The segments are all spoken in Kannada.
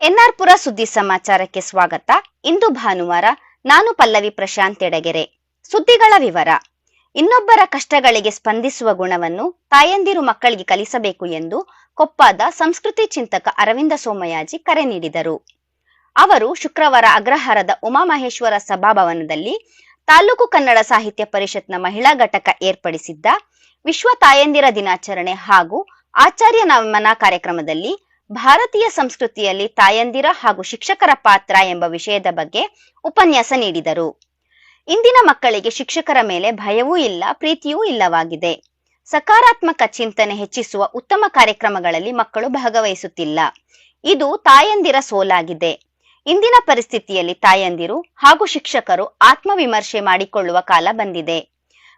ಎನ್ಆರ್ಪುರ ಸುದ್ದಿ ಸಮಾಚಾರಕ್ಕೆ ಸ್ವಾಗತ. ಇಂದು ಭಾನುವಾರ ನಾನು ಪಲ್ಲವಿ ಪ್ರಶಾಂತ್ ಎಡಗೆರೆ. ಸುದ್ದಿಗಳ ವಿವರ. ಇನ್ನೊಬ್ಬರ ಕಷ್ಟಗಳಿಗೆ ಸ್ಪಂದಿಸುವ ಗುಣವನ್ನು ತಾಯಂದಿರು ಮಕ್ಕಳಿಗೆ ಕಲಿಸಬೇಕು ಎಂದು ಕೊಪ್ಪದ ಸಂಸ್ಕೃತಿ ಚಿಂತಕ ಅರವಿಂದ ಸೋಮಯಾಜಿ ಕರೆ ನೀಡಿದರು. ಅವರು ಶುಕ್ರವಾರ ಅಗ್ರಹಾರದ ಉಮಾಮಹೇಶ್ವರ ಸಭಾಭವನದಲ್ಲಿ ತಾಲೂಕು ಕನ್ನಡ ಸಾಹಿತ್ಯ ಪರಿಷತ್ನ ಮಹಿಳಾ ಘಟಕ ಏರ್ಪಡಿಸಿದ್ದ ವಿಶ್ವ ತಾಯಂದಿರ ದಿನಾಚರಣೆ ಹಾಗೂ ಆಚಾರ್ಯ ನಮನ ಕಾರ್ಯಕ್ರಮದಲ್ಲಿ ಭಾರತೀಯ ಸಂಸ್ಕೃತಿಯಲ್ಲಿ ತಾಯಂದಿರ ಹಾಗೂ ಶಿಕ್ಷಕರ ಪಾತ್ರ ಎಂಬ ವಿಷಯದ ಬಗ್ಗೆ ಉಪನ್ಯಾಸ ನೀಡಿದರು. ಇಂದಿನ ಮಕ್ಕಳಿಗೆ ಶಿಕ್ಷಕರ ಮೇಲೆ ಭಯವೂ ಇಲ್ಲ, ಪ್ರೀತಿಯೂ ಇಲ್ಲವಾಗಿದೆ. ಸಕಾರಾತ್ಮಕ ಚಿಂತನೆ ಹೆಚ್ಚಿಸುವ ಉತ್ತಮ ಕಾರ್ಯಕ್ರಮಗಳಲ್ಲಿ ಮಕ್ಕಳು ಭಾಗವಹಿಸುತ್ತಿಲ್ಲ. ಇದು ತಾಯಂದಿರ ಸೋಲಾಗಿದೆ. ಇಂದಿನ ಪರಿಸ್ಥಿತಿಯಲ್ಲಿ ತಾಯಂದಿರು ಹಾಗೂ ಶಿಕ್ಷಕರು ಆತ್ಮವಿಮರ್ಶೆ ಮಾಡಿಕೊಳ್ಳುವ ಕಾಲ ಬಂದಿದೆ.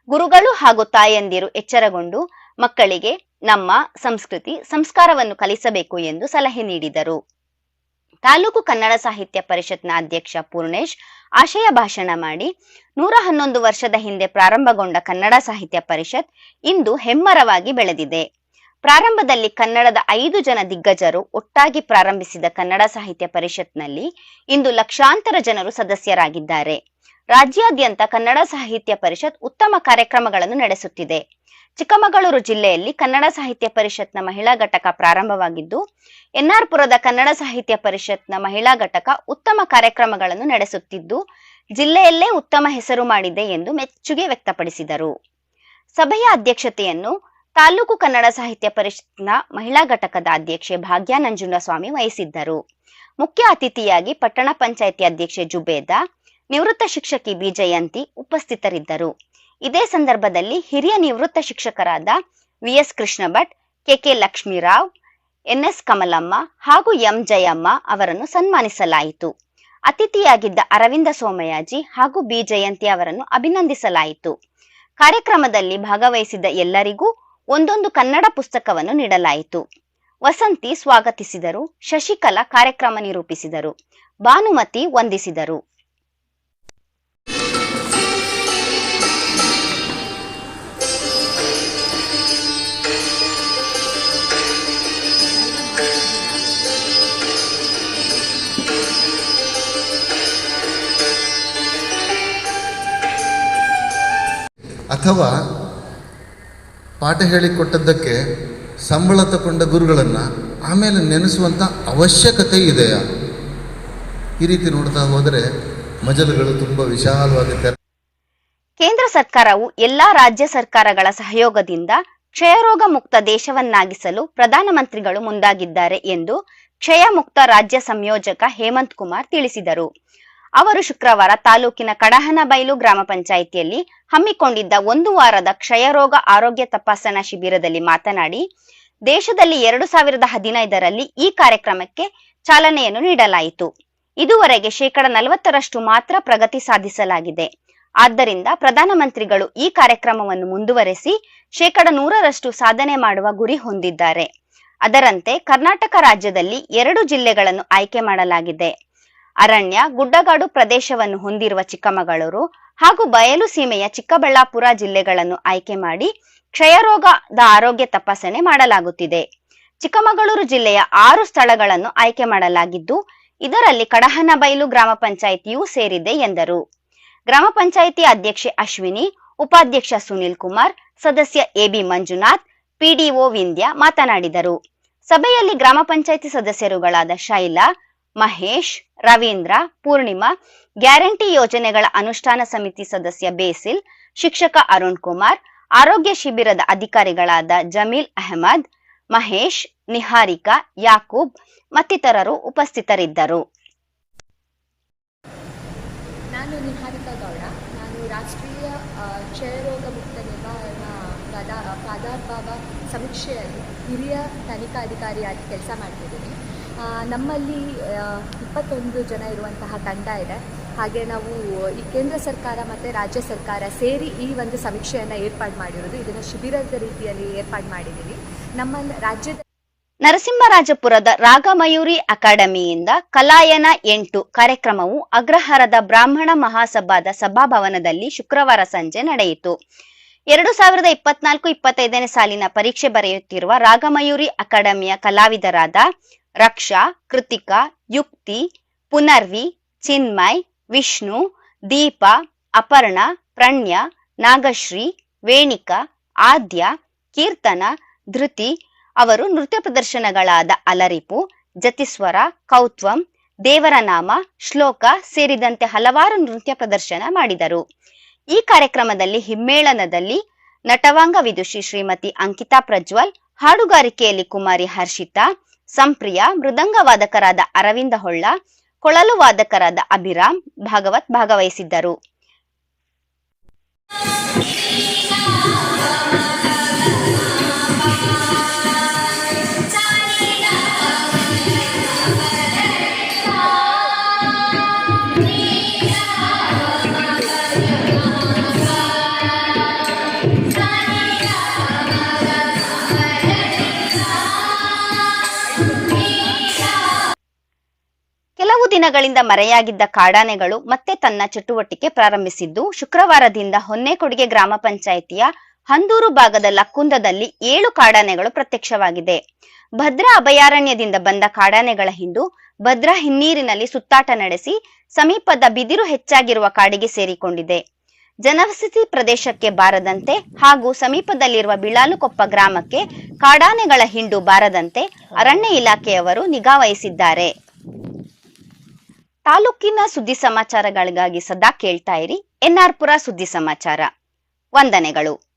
ಗುರುಗಳು ಹಾಗೂ ತಾಯಂದಿರು ಎಚ್ಚರಗೊಂಡು ಮಕ್ಕಳಿಗೆ ನಮ್ಮ ಸಂಸ್ಕೃತಿ ಸಂಸ್ಕಾರವನ್ನು ಕಲಿಸಬೇಕು ಎಂದು ಸಲಹೆ ನೀಡಿದರು. ತಾಲೂಕು ಕನ್ನಡ ಸಾಹಿತ್ಯ ಪರಿಷತ್ನ ಅಧ್ಯಕ್ಷ ಪೂರ್ಣೇಶ್ ಆಶಯ ಭಾಷಣ ಮಾಡಿ ನೂರ ಹನ್ನೊಂದು ವರ್ಷದ ಹಿಂದೆ ಪ್ರಾರಂಭಗೊಂಡ ಕನ್ನಡ ಸಾಹಿತ್ಯ ಪರಿಷತ್ ಇಂದು ಹೆಮ್ಮರವಾಗಿ ಬೆಳೆದಿದೆ. ಪ್ರಾರಂಭದಲ್ಲಿ ಕನ್ನಡದ ಐದು ಜನ ದಿಗ್ಗಜರು ಒಟ್ಟಾಗಿ ಪ್ರಾರಂಭಿಸಿದ ಕನ್ನಡ ಸಾಹಿತ್ಯ ಪರಿಷತ್ನಲ್ಲಿ ಇಂದು ಲಕ್ಷಾಂತರ ಜನರು ಸದಸ್ಯರಾಗಿದ್ದಾರೆ. ರಾಜ್ಯಾದ್ಯಂತ ಕನ್ನಡ ಸಾಹಿತ್ಯ ಪರಿಷತ್ ಉತ್ತಮ ಕಾರ್ಯಕ್ರಮಗಳನ್ನು ನಡೆಸುತ್ತಿದೆ. ಚಿಕ್ಕಮಗಳೂರು ಜಿಲ್ಲೆಯಲ್ಲಿ ಕನ್ನಡ ಸಾಹಿತ್ಯ ಪರಿಷತ್ನ ಮಹಿಳಾ ಘಟಕ ಪ್ರಾರಂಭವಾಗಿದ್ದು, ಎನ್ಆರ್ಪುರದ ಕನ್ನಡ ಸಾಹಿತ್ಯ ಪರಿಷತ್ನ ಮಹಿಳಾ ಘಟಕ ಉತ್ತಮ ಕಾರ್ಯಕ್ರಮಗಳನ್ನು ನಡೆಸುತ್ತಿದ್ದು, ಜಿಲ್ಲೆಯಲ್ಲೇ ಉತ್ತಮ ಹೆಸರು ಮಾಡಿದೆ ಎಂದು ಮೆಚ್ಚುಗೆ ವ್ಯಕ್ತಪಡಿಸಿದರು. ಸಭೆಯ ಅಧ್ಯಕ್ಷತೆಯನ್ನು ತಾಲೂಕು ಕನ್ನಡ ಸಾಹಿತ್ಯ ಪರಿಷತ್ನ ಮಹಿಳಾ ಘಟಕದ ಅಧ್ಯಕ್ಷೆ ಭಾಗ್ಯ ನಂಜುಂಡಸ್ವಾಮಿ ವಹಿಸಿದ್ದರು. ಮುಖ್ಯ ಅತಿಥಿಯಾಗಿ ಪಟ್ಟಣ ಪಂಚಾಯಿತಿ ಅಧ್ಯಕ್ಷೆ ಜುಬೇದಾ, ನಿವೃತ್ತ ಶಿಕ್ಷಕಿ ಬಿ ಜಯಂತಿ ಉಪಸ್ಥಿತರಿದ್ದರು. ಇದೇ ಸಂದರ್ಭದಲ್ಲಿ ಹಿರಿಯ ನಿವೃತ್ತ ಶಿಕ್ಷಕರಾದ V S Krishna Bhat K K Lakshmirao N S Kamalamma ಹಾಗೂ ಎಂ. ಜಯಮ್ಮ ಅವರನ್ನು ಸನ್ಮಾನಿಸಲಾಯಿತು. ಅತಿಥಿಯಾಗಿದ್ದ ಅರವಿಂದ ಸೋಮಯಾಜಿ ಹಾಗೂ ಬಿ. ಜಯಂತಿ ಅವರನ್ನು ಅಭಿನಂದಿಸಲಾಯಿತು. ಕಾರ್ಯಕ್ರಮದಲ್ಲಿ ಭಾಗವಹಿಸಿದ್ದ ಎಲ್ಲರಿಗೂ ಒಂದೊಂದು ಕನ್ನಡ ಪುಸ್ತಕವನ್ನು ನೀಡಲಾಯಿತು. ವಸಂತಿ ಸ್ವಾಗತಿಸಿದರು, ಶಶಿಕಲಾ ಕಾರ್ಯಕ್ರಮ ನಿರೂಪಿಸಿದರು, ಭಾನುಮತಿ ವಂದಿಸಿದರು. ಅಥವಾ ಪಾಠ ಹೇಳಿಕೊಟ್ಟದ್ದಕ್ಕೆ ಸಂಬಳ ತಗೊಂಡ ಗುರುಗಳನ್ನು ಆಮೇಲೆ ನೆನೆಸುವಂಥ ಅವಶ್ಯಕತೆ ಇದೆಯಾ? ಈ ರೀತಿ ನೋಡ್ತಾ ಹೋದರೆ ಮಜಲುಗಳು ತುಂಬ ವಿಶಾಲವಾಗಿ ಕೇಂದ್ರ ಸರ್ಕಾರವು ಎಲ್ಲಾ ರಾಜ್ಯ ಸರ್ಕಾರಗಳ ಸಹಯೋಗದಿಂದ ಕ್ಷಯರೋಗ ಮುಕ್ತ ದೇಶವನ್ನಾಗಿಸಲು ಪ್ರಧಾನಮಂತ್ರಿಗಳು ಮುಂದಾಗಿದ್ದಾರೆ ಎಂದು ಕ್ಷಯ ಮುಕ್ತ ರಾಜ್ಯ ಸಂಯೋಜಕ ಹೇಮಂತ್ ಕುಮಾರ್ ತಿಳಿಸಿದರು. ಅವರು ಶುಕ್ರವಾರ ತಾಲೂಕಿನ ಕಡಹನಬೈಲು ಗ್ರಾಮ ಪಂಚಾಯಿತಿಯಲ್ಲಿ ಹಮ್ಮಿಕೊಂಡಿದ್ದ ಒಂದು ವಾರದ ಕ್ಷಯರೋಗ ಆರೋಗ್ಯ ತಪಾಸಣಾ ಶಿಬಿರದಲ್ಲಿ ಮಾತನಾಡಿ, ದೇಶದಲ್ಲಿ ಎರಡು ಸಾವಿರದ ಹದಿನೈದರಲ್ಲಿ ಈ ಕಾರ್ಯಕ್ರಮಕ್ಕೆ ಚಾಲನೆಯನ್ನು ನೀಡಲಾಯಿತು. ಇದುವರೆಗೆ ಶೇಕಡ ನಲವತ್ತರಷ್ಟು ಮಾತ್ರ ಪ್ರಗತಿ ಸಾಧಿಸಲಾಗಿದೆ. ಆದ್ದರಿಂದ ಪ್ರಧಾನಮಂತ್ರಿಗಳು ಈ ಕಾರ್ಯಕ್ರಮವನ್ನು ಮುಂದುವರೆಸಿ ಶೇಕಡ ನೂರರಷ್ಟು ಸಾಧನೆ ಮಾಡುವ ಗುರಿ ಹೊಂದಿದ್ದಾರೆ. ಅದರಂತೆ ಕರ್ನಾಟಕ ರಾಜ್ಯದಲ್ಲಿ ಎರಡು ಜಿಲ್ಲೆಗಳನ್ನು ಆಯ್ಕೆ ಮಾಡಲಾಗಿದೆ. ಅರಣ್ಯ, ಗುಡ್ಡಗಾಡು ಪ್ರದೇಶವನ್ನು ಹೊಂದಿರುವ ಚಿಕ್ಕಮಗಳೂರು ಹಾಗೂ ಬಯಲು ಸೀಮೆಯ ಚಿಕ್ಕಬಳ್ಳಾಪುರ ಜಿಲ್ಲೆಗಳನ್ನು ಆಯ್ಕೆ ಮಾಡಿ ಕ್ಷಯರೋಗದ ಆರೋಗ್ಯ ತಪಾಸಣೆ ಮಾಡಲಾಗುತ್ತಿದೆ. ಚಿಕ್ಕಮಗಳೂರು ಜಿಲ್ಲೆಯ ಆರು ಸ್ಥಳಗಳನ್ನು ಆಯ್ಕೆ ಮಾಡಲಾಗಿದ್ದು, ಇದರಲ್ಲಿ ಕಡಹನಬೈಲು ಗ್ರಾಮ ಪಂಚಾಯಿತಿಯೂ ಸೇರಿದೆ ಎಂದರು. ಗ್ರಾಮ ಪಂಚಾಯಿತಿ ಅಧ್ಯಕ್ಷೆ ಅಶ್ವಿನಿ, ಉಪಾಧ್ಯಕ್ಷ ಸುನಿಲ್ ಕುಮಾರ್, ಸದಸ್ಯ ಎಬಿ ಮಂಜುನಾಥ್, ಪಿಡಿಒ ವಿಂದ್ಯಾ ಮಾತನಾಡಿದರು. ಸಭೆಯಲ್ಲಿ ಗ್ರಾಮ ಪಂಚಾಯಿತಿ ಸದಸ್ಯರುಗಳಾದ ಶೈಲಾ ಮಹೇಶ್, ರವೀಂದ್ರ, ಪೂರ್ಣಿಮಾ, ಗ್ಯಾರಂಟಿ ಯೋಜನೆಗಳ ಅನುಷ್ಠಾನ ಸಮಿತಿ ಸದಸ್ಯ ಬೇಸಿಲ್, ಶಿಕ್ಷಕ ಅರುಣ್ ಕುಮಾರ್, ಆರೋಗ್ಯ ಶಿಬಿರದ ಅಧಿಕಾರಿಗಳಾದ ಜಮೀಲ್ ಅಹಮದ್, ಮಹೇಶ್, ನಿಹಾರಿಕಾ, ಯಾಕೂಬ್ ಮತ್ತಿತರರು ಉಪಸ್ಥಿತರಿದ್ದರು. ನಾನು ನಿಹಾರಿಕಾ ಗೌಡ. ನಾನು ರಾಷ್ಟ್ರೀಯ ಕ್ಷಯರೋಗ ಮುಕ್ತ ಸಮೀಕ್ಷೆಯಲ್ಲಿ ಹಿರಿಯ ತನಿಖಾಧಿಕಾರಿಯಾಗಿ ಕೆಲಸ ಮಾಡ್ತಿದ್ದೀನಿ. ನಮ್ಮಲ್ಲಿ ಇಪ್ಪತ್ತೊಂದು ಜನ ಇರುವಂತಹ ತಂಡ ಇದೆ. ಹಾಗೆ ನಾವು, ಈ ಕೇಂದ್ರ ಸರ್ಕಾರ ಮತ್ತು ರಾಜ್ಯ ಸರ್ಕಾರ ಸೇರಿ ಈ ಒಂದು ಸಮೀಕ್ಷೆಯನ್ನು ಏರ್ಪಾಡು ಮಾಡಿರೋದು. ಇದನ್ನು ಶಿಬಿರದ ರೀತಿಯಲ್ಲಿ ಏರ್ಪಾಡು ಮಾಡಿದ್ದೀವಿ ನಮ್ಮ ರಾಜ್ಯದ ನರಸಿಂಹರಾಜಪುರದ ರಾಗಮಯೂರಿ ಅಕಾಡೆಮಿಯಿಂದ ಕಲಾಯನ ಎಂಟು ಕಾರ್ಯಕ್ರಮವು ಅಗ್ರಹಾರದ ಬ್ರಾಹ್ಮಣ ಮಹಾಸಭಾದ ಸಭಾಭವನದಲ್ಲಿ ಶುಕ್ರವಾರ ಸಂಜೆ ನಡೆಯಿತು. ಎರಡು ಸಾವಿರದ ಇಪ್ಪತ್ನಾಲ್ಕು, ಇಪ್ಪತ್ತೈದನೇ ಸಾಲಿನ ಪರೀಕ್ಷೆ ಬರೆಯುತ್ತಿರುವ ರಾಗಮಯೂರಿ ಅಕಾಡೆಮಿಯ ಕಲಾವಿದರಾದ ರಕ್ಷಾ, ಕೃತಿಕಾ, ಯುಕ್ತಿ, ಪುನರ್ವಿ, ಚಿನ್ಮಯ್, ವಿಷ್ಣು, ದೀಪ, ಅಪರ್ಣ, ಪ್ರಣ್ಯ, ನಾಗಶ್ರೀ, ವೇಣಿಕಾ, ಆದ್ಯ, ಕೀರ್ತನ, ಧೃತಿ ಅವರು ನೃತ್ಯ ಪ್ರದರ್ಶನಗಳಾದ ಅಲರಿಪು, ಜತಿಸ್ವರ, ಕೌತ್ವಂ ದೇವರ ನಾಮ ಶ್ಲೋಕ ಸೇರಿದಂತೆ ಹಲವಾರು ನೃತ್ಯ ಪ್ರದರ್ಶನ ಮಾಡಿದರು. ಈ ಕಾರ್ಯಕ್ರಮದಲ್ಲಿ ಹಿಮ್ಮೇಳನದಲ್ಲಿ ನಟವಾಂಗ ವಿದುಷಿ ಶ್ರೀಮತಿ ಅಂಕಿತಾ ಪ್ರಜ್ವಲ್, ಹಾಡುಗಾರಿಕೆಯಲ್ಲಿ ಕುಮಾರಿ ಹರ್ಷಿತಾ ಸಂಪ್ರಿಯ ಮೃದಂಗ ವಾದಕರಾದ ಅರವಿಂದ ಹೊಳ್ಳ ಕೊಳಲು ವಾದಕರಾದ ಅಭಿರಾಮ್ ಭಾಗವತ್ ಭಾಗವಹಿಸಿದ್ದರು. ದಿನಗಳಿಂದ ಮರೆಯಾಗಿದ್ದ ಕಾಡಾನೆಗಳು ಮತ್ತೆ ತನ್ನ ಚಟುವಟಿಕೆ ಪ್ರಾರಂಭಿಸಿದ್ದು ಶುಕ್ರವಾರದಿಂದ ಹೊನ್ನೇಕೊಡಿಗೆ ಗ್ರಾಮ ಪಂಚಾಯಿತಿಯ ಹಂದೂರು ಭಾಗದ ಲಕ್ಕುಂದದಲ್ಲಿ ಏಳು ಕಾಡಾನೆಗಳು ಪ್ರತ್ಯಕ್ಷವಾಗಿದೆ. ಭದ್ರಾ ಅಭಯಾರಣ್ಯದಿಂದ ಬಂದ ಕಾಡಾನೆಗಳ ಹಿಂಡು ಭದ್ರಾ ಹಿನ್ನೀರಿನಲ್ಲಿ ಸುತ್ತಾಟ ನಡೆಸಿ ಸಮೀಪದ ಬಿದಿರು ಹೆಚ್ಚಾಗಿರುವ ಕಾಡಿಗೆ ಸೇರಿಕೊಂಡಿದೆ. ಜನವಸತಿ ಪ್ರದೇಶಕ್ಕೆ ಬಾರದಂತೆ ಹಾಗೂ ಸಮೀಪದಲ್ಲಿರುವ ಬಿಳಾಲುಕೊಪ್ಪ ಗ್ರಾಮಕ್ಕೆ ಕಾಡಾನೆಗಳ ಹಿಂಡು ಬಾರದಂತೆ ಅರಣ್ಯ ಇಲಾಖೆಯವರು ನಿಗಾ ವಹಿಸಿದ್ದಾರೆ. ತಾಲೂಕಿನ ಸುದ್ದಿ ಸಮಾಚಾರಗಳಿಗಾಗಿ ಸದಾ ಕೇಳ್ತಾ ಇರಿ ಎನ್ಆರ್ ಪುರ ಸುದ್ದಿ ಸಮಾಚಾರ. ವಂದನೆಗಳು.